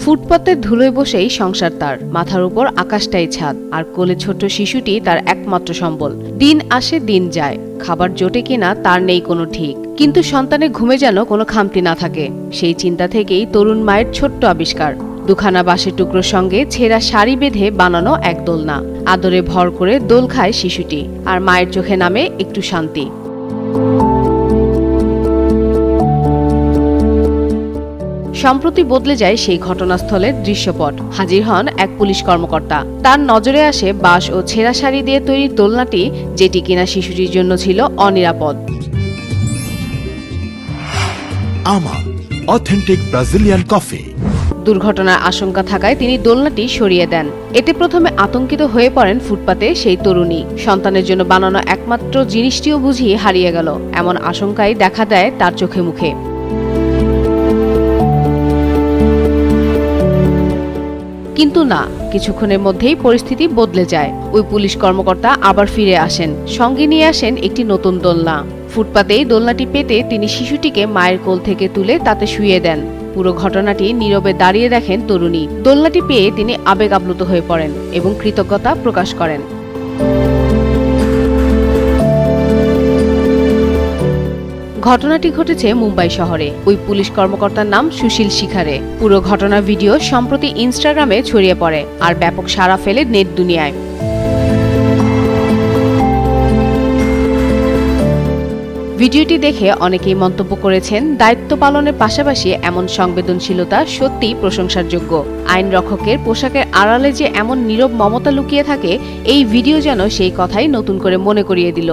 ফুটপাতের ধুলোয় বসেই সংসার তার। মাথার উপর আকাশটাই ছাদ, আর কোলে ছোট্ট শিশুটি তার একমাত্র সম্বল। দিন আসে, দিন যায়। খাবার জোটে কিনা তার নেই কোনো ঠিক। কিন্তু সন্তানের ঘুমে যেন কোনো খামতি না থাকে। সেই চিন্তা থেকেই তরুণ মায়ের ছোট্ট আবিষ্কার। দুখানা বাঁশের টুকরোর সঙ্গে ছেঁড়া শাড়ি বেঁধে বানানো এক দোলনা। আদরে ভর করে দোল খায় শিশুটি, আর মায়ের চোখে নামে একটু শান্তি। সম্প্রতি বদলে যায় সেই ঘটনাস্থলের দৃশ্যপট। হাজির হন এক পুলিশ কর্মকর্তা। তার নজরে আসে বাঁশ ও ছেঁড়া শাড়ি দিয়ে তৈরি দোলনাটি যেটি কিনা শিশুটির জন্য ছিল অনিরাপদ। আমা অথেন্টিক ব্রাজিলিয়ান কফি দুর্ঘটনার আশঙ্কা থাকায় তিনি দোলনাটি সরিয়ে দেন। এতে প্রথমে আতঙ্কিত হয়ে পড়েন ফুটপাতে সেই তরুণী। সন্তানের জন্য বানানো একমাত্র জিনিসটিও বুঝিয়ে হারিয়ে গেল। এমন আশঙ্কাই দেখা দেয় তার চোখে মুখে। কিন্তু না, কিছুক্ষণের মধ্যেই পরিস্থিতি বদলে যায়। ওই পুলিশ কর্মকর্তা আবার ফিরে আসেন। সঙ্গে নিয়ে আসেন একটি নতুন দোলনা। ফুটপাতেই দোলনাটি পেতে তিনি শিশুটিকে মায়ের কোল থেকে তুলে তাতে শুয়ে দেন। পুরো ঘটনাটি নীরবে দাঁড়িয়ে দেখেন তরুণী। দোলনাটি পেয়ে তিনি আবেগ আপ্লুত হয়ে পড়েন এবং কৃতজ্ঞতা প্রকাশ করেন। ঘটনাটি ঘটেছে মুম্বাই শহরে। ওই পুলিশ কর্মকর্তার নাম সুশীল শিখারে। পুরো ঘটনার ভিডিও সম্প্রতি ইনস্টাগ্রামে ছড়িয়ে পড়ে আর ব্যাপক সাড়া ফেলে নেট দুনিয়ায়। ভিডিওটি দেখে অনেকেই মন্তব্য করেছেন, দায়িত্ব পালনের পাশাপাশি এমন সংবেদনশীলতা সত্যিই প্রশংসার যোগ্য আইন রক্ষকের পোশাকের আড়ালে যে এমন নীরব মমতা লুকিয়ে থাকে, এই ভিডিও যেন সেই কথাই নতুন করে মনে করিয়ে দিল।